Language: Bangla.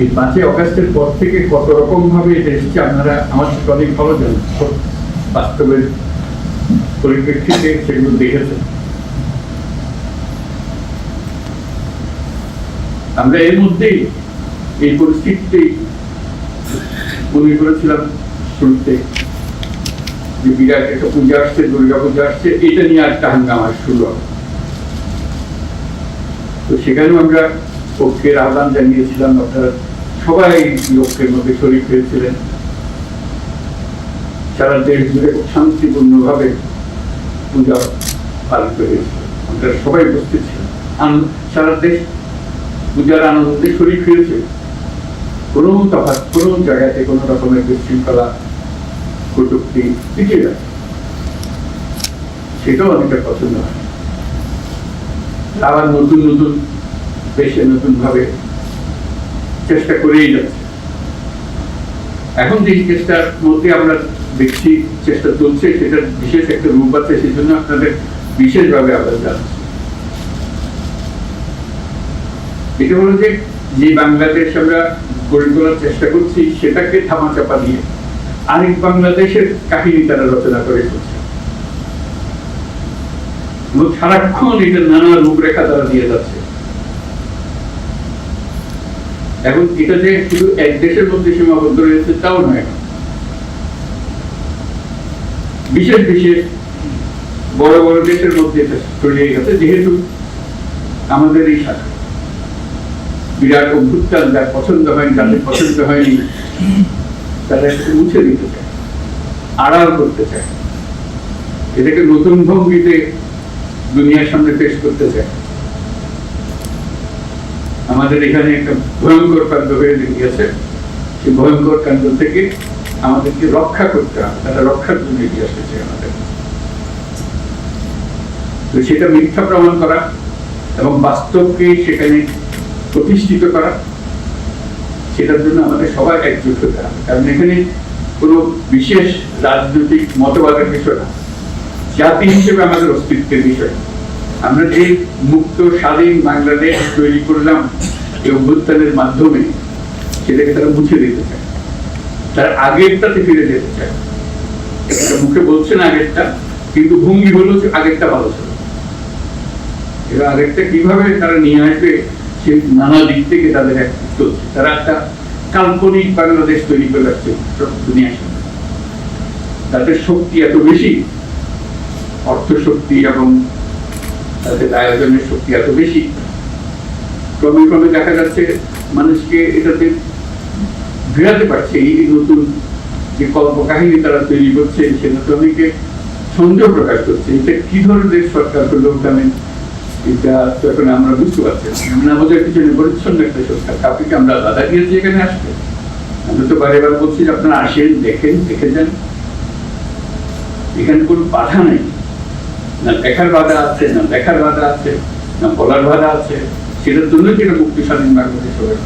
এই পাঁচই অগাস্টের পর থেকে কত রকম ভাবে এটা এসেছে আপনারা আমার সাথে অনেক ভালো জানেন বাস্তবের পরিপ্রেক্ষিতে সেগুলো দেখেছেন। আমরা এর মধ্যেই এই পরিস্থিতিতে মনে করেছিলাম শুরুতে যে বিরাট একটা পূজা আসছে, দুর্গা পূজা আসছে, এটা নিয়ে আর একটা হাঙ্গামা শুরু হবে। তো সেখানেও আমরা পক্ষের আহ্বান জানিয়েছিলাম আপনারা সবাই লোকের মধ্যে শরীর হয়েছিলেন সারা দেশ জুড়ে খুব শান্তিপূর্ণভাবে পূজা পালিত হয়েছিল আমরা সবাই উপস্থিত ছিলাম। সারা দেশ পূজার আনন্দে শরীর হয়েছে কোনো তফাৎ, কোনো জায়গাতে কোনো রকমের বিশৃঙ্খলা, কটুক্তি দিকে যায় সেটাও অনেকটা পছন্দ হয়। আবার নতুন নতুন দেশে নতুন ভাবে চেষ্টা করেই যাচ্ছে। এখন যে চেষ্টার মধ্যে আমরা দেখছি চেষ্টা চলছে, সেটার বিশেষ একটা রূপ আছে সেই জন্য আপনাদের বিশেষভাবে আবার জানাচ্ছি। এটা হলো যে যে বাংলাদেশ আমরা গড়ে তোলার চেষ্টা করছি, সেটাকে থামাচাপা দিয়ে আরেক বাংলাদেশের কাহিনী তারা রচনা করে করছে এবং সারাক্ষণ এটা নানা রূপরেখা তারা দিয়ে যাচ্ছে। এখন এটা যে শুধু এক দেশের মধ্যে সীমাবদ্ধ রয়েছে, তাও নয়। বিশেষ বিশেষ বড় বড় দেশের মধ্যে এটা ছড়িয়ে গেছে, যেহেতু আমাদের এই শাখা বিরাট অভ্যুত্থান, যার পছন্দ হয়নি, যাদের পছন্দ হয়নি, তারা মুছে দিতে চায়, আড়াল করতে চায়। এটাকে নতুন ভঙ্গিতে দুনিয়ার সামনে পেশ করতে চায়। আমাদের এখানে একটা ভয়ঙ্কর কাণ্ড হয়ে গিয়েছে। সেই ভয়ঙ্কর কাণ্ড থেকে আমাদেরকে রক্ষা করতে হবে। তারা রক্ষার জন্য এগিয়ে আসতেছে আমাদের। তো সেটা মিথ্যা প্রমাণ করা এবং বাস্তবকে সেখানে প্রতিষ্ঠিত করা, সেটার জন্য আমাদের সবাই একজুট হতে হবে। কারণ এখানে কোনো বিশেষ রাজনৈতিক মতবাদের বিষয় না। জাতি হিসেবে আমাদের অস্তিত্বের বিষয়। আমরা যে মুক্ত, স্বাধীন বাংলাদেশ তৈরি করলাম এই অভ্যুত্থানের মাধ্যমে, সেটাকে তারা মুছে দিতে চায়। তার আগেরটাতে ফিরে যেতে চায়। মুখে বলছেন আগেরটা, কিন্তু ভঙ্গি হলো যে আগেরটা ভালো ছিল। এবার আগেরটা কীভাবে তারা নিয়ে আসবে, সে নানা দিক থেকে তাদের এক চলছে তারা একটা কাল্পনিক বাংলাদেশ তৈরি করে রাখছে দুনিয়ার সামনে। তাদের শক্তি এত বেশি অর্থ শক্তি এবং তাদের আয়োজনের শক্তি এত বেশি। ক্রমে ক্রমে দেখা যাচ্ছে মানুষকে এটাতে ঘেরাতে পারছে। এই নতুন যে কল্পকাহিনী তারা তৈরি করছে সেটাতে অনেকে সন্দেহ প্রকাশ করছে। এটা কি ধরনের সরকার হলো ওখানে এটা তো এখন আমরা বুঝতে পারছি আমরা আমাদের পিছনে পরিচ্ছন্ন একটা সরকার। কাউকে আমরা বাধা দিয়েছি এখানে আসবে আমরা তো বারে বার বলছি যে আপনারা আসেন, দেখেন, দেখে যান। এখানে কোনো বাধা নেই। না দেখার বাধা আছে না দেখার বাধা আছে না বলার বাধা আছে সেটার জন্য যেটা মুক্তি স্বাধীন বাংলাদেশ হয়ে।